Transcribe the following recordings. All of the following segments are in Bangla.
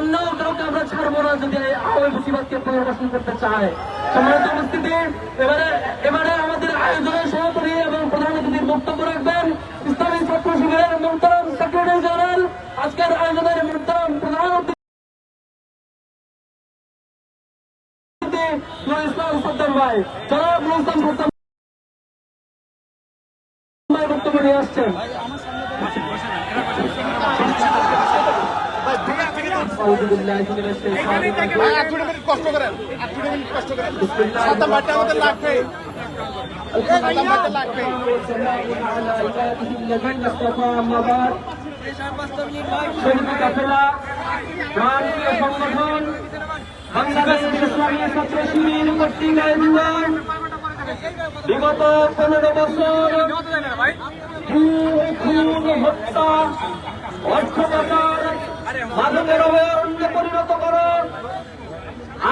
জন্যও কাউকে আমরা ছাড়বো না যদি আওয়ামী পুনর্বাসন করতে চায়। সম্মানিত উপস্থিতি, এবারে এবারে আমাদের আয়োজনের সভাপতি এবং প্রধান অতিথির বক্তব্য রাখবেন ইসলামী ছাত্র শিবিরের মোহতারাম সেক্রেটারি জেনারেল আজকের আয়োজনের মোহতারাম প্রধান ইসলাম সদ্দাম ভাই। জনাব ইসলাম সদ্দাম ভাই বক্তব্য নিয়ে আসছেন। কষ্ট করেন কষ্ট করেন আমাদের লাগবে সংগঠন বাংলাদেশ ইসলামী বিগত পনেরো বছর খুন হত্যা অর্থ মাদকের অভয়ারণ্যে পরিণত করো।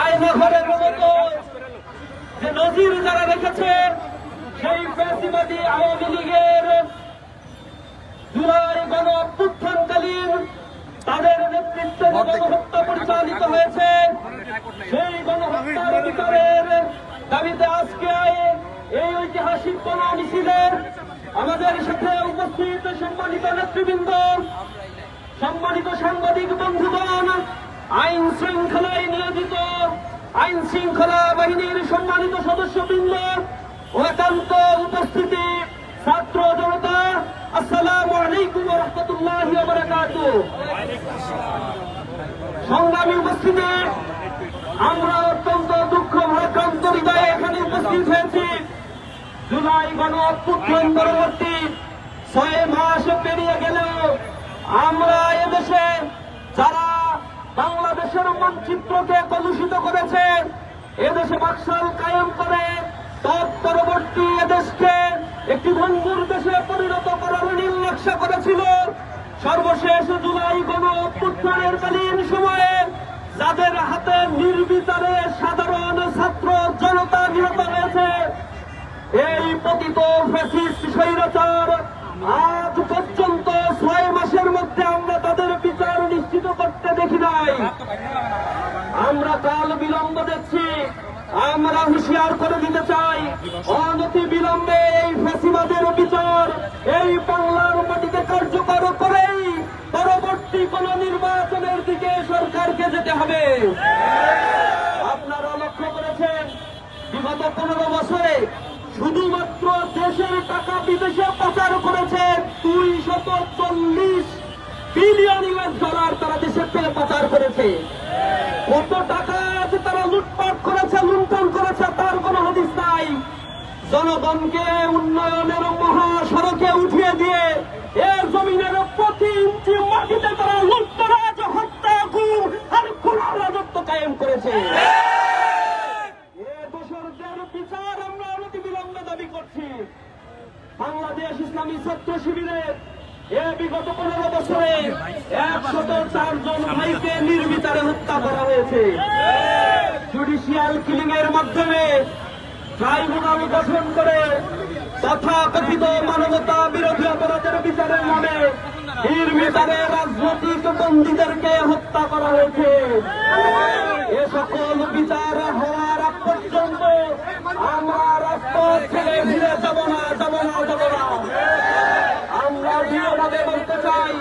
আয়না ঘরের মতো যে নজির যারা রেখেছে সেই ফ্যাসিবাদী আওয়ামী লীগের জুলাই গণ অভ্যুত্থানকালীন তাদের নেতৃত্বে গণহত্যা পরিচালিত হয়েছে সেই গণহত্যার বিচারের দাবিতে আজকে এই ঐতিহাসিক গণ মিছিলের আমাদের সাথে উপস্থিত সম্মানিত নেতৃবৃন্দ সম্মানিত সাংবাদিক বন্ধুগণ, আইন শৃঙ্খলায় নিয়োজিত, আইন শৃঙ্খলা বাহিনীর সম্মানিত সদস্যবৃন্দ ও একান্ত উপস্থিতি, ছাত্র জনতা, আসসালামু আলাইকুম রহমতুল্লাহ সংগ্রামী উপস্থিতি, আমরা অত্যন্ত দুঃখ, ভারাক্রান্ত হৃদয়ে এখানে উপস্থিত হয়েছি। জুলাই গণ অভ্যুত্থান পরবর্তী ছয় মাস পেরিয়ে গেলেও আমরা এদেশে যারা বাংলাদেশের মানচিত্রকে কলুষিত করেছে, এদেশে বাকশাল কায়েম করে, তার তৎপরবর্তী এদেশকে একটি ভঙ্গুর দেশে পরিণত করার নীল নকশা করেছিল। সর্বশেষ জুলাই গণ অভ্যুত্থানের কালীন সময়ে যাদের হাতে নির্বিচারে সাধারণ ছাত্র জনতা নিহত হয়েছে, এই পতিত ফ্যাসিস্ট স্বৈরাচার আজ হুঁশিয়ার করে দিতে চাই। অনতি বিলম্বে এই ফ্যাসিবাদের বিচার, এই বাংলার মাটিতে কার্যকর করেই পরবর্তী কোন নির্বাচনের দিকে সরকারকে যেতে হবে। আপনারা লক্ষ্য করেছেন, বিগত পনেরো বছরে শুধুমাত্র দেশের টাকা বিদেশে পাচার করেছে দুই শত চল্লিশ বিলিয়ন ইউএস ডলার তারা দেশের থেকে পাচার করেছে। কত টাকা জনগণকে উন্নয়নের মহাসড়কে উঠিয়ে দিয়ে এ জমিনের প্রতি ইঞ্চি মাটিতে তারা লুটতরাজ হত্যা গুম আর খুন রাজত্ব কায়েম করছি। বাংলাদেশ ইসলামী ছাত্র শিবিরের এ বিগত পনেরো বছরে একশত চারজন ভাইকে নির্বিচারে হত্যা করা হয়েছে। জুডিশিয়াল কিলিং এর মাধ্যমে ট্রাইব্যুনাল গঠন করে তথাকথিত মানবতা বিরোধী অপরাধের বিচারের নামে নির্বিচারে রাজনৈতিক বন্দীদেরকে হত্যা করা হয়েছে। এ সকল বিচার হওয়ার পর্যন্ত আমরা রাজপথ ছেড়ে ফিরে যাব না যাব না যাব না। আমরা দৃঢ়ভাবে বলতে চাই,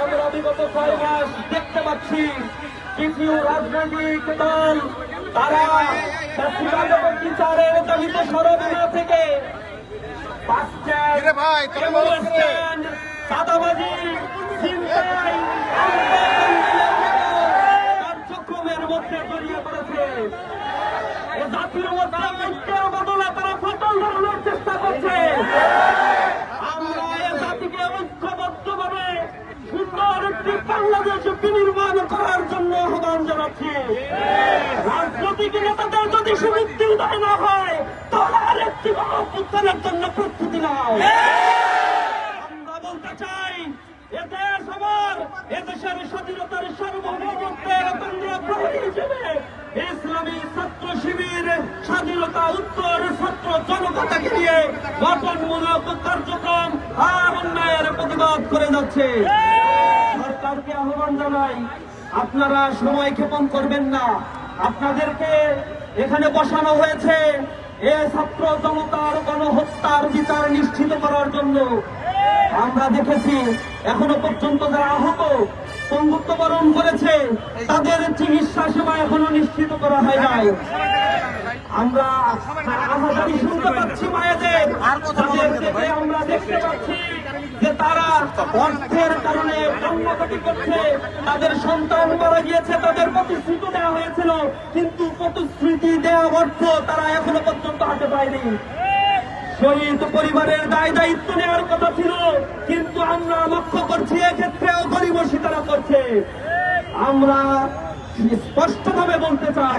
আমরা বিগত ছয় মাস দেখতে পাচ্ছি কিছু রাজনৈতিক দল, তারা বিচারের দাবিতে সরব না থেকে কার্যক্রমের মধ্যে জড়িয়ে পড়েছে। জাতির মধ্যে ঐক্যের বদলে তারা ফটল ধরানোর চেষ্টা করছে আমরা এ জাতিকে ঐক্যবদ্ধভাবে সুন্দর একটি বাংলাদেশ বিনির্মাণ করার জন্য আহ্বান জানাচ্ছি ইসলামী ছাত্র শিবির, স্বাধীনতা উত্তর ছাত্র জনতাকে নিয়ে গঠনমূলক কার্যক্রম আর অন্যায়ের প্রতিবাদ করে যাচ্ছে। সরকারকে আহ্বান আপনারা সময় ক্ষেপণ করবেন না। আপনাদেরকে এখানে বসানো হয়েছে এ ছাত্র জনতার গণহত্যার বিচার নিশ্চিত করার জন্য আমরা দেখেছি এখনও পর্যন্ত যারা আহত পঙ্গুত্ব বরণ করেছে তাদের চিকিৎসা সেবা এখনও নিশ্চিত করা হয় নাই আমরা শুনতে পাচ্ছি মায়েদের আমরা দেখতে পাচ্ছি তারা অর্থের কারণে জন্মঘটি করছে, তাদের সন্তান মারা গিয়েছে, তাদের প্রতিশ্রুতি দেওয়া হয়েছিল, কিন্তু প্রতিশ্রুতি দেওয়া অর্থ তারা এখনও পর্যন্ত হাতে পায়নি। শহীদ পরিবারের দায় দায়িত্ব নেওয়ার কথা ছিল, কিন্তু আমরা লক্ষ্য করছি, এক্ষেত্রেও গরিবসী তারা করছে। আমরা স্পষ্টভাবে বলতে চাই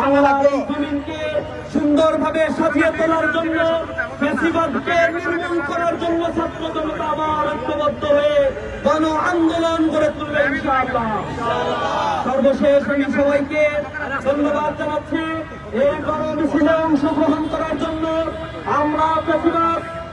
বাংলার এই জমিনকে সুন্দরভাবে সাজিয়ে তোলার জন্য ফেসিবাদকে নির্মূল করার জন্য ছাত্র জনতা আবার ঐক্যবদ্ধ হয়ে গণ আন্দোলন গড়ে তুলবে ইনশাআল্লাহ। সর্বশেষ আমি সবাইকে ধন্যবাদ জানাচ্ছি। এই গণ মিছিলে অংশগ্রহণ করার জন্য আমরা প্রতিবাদ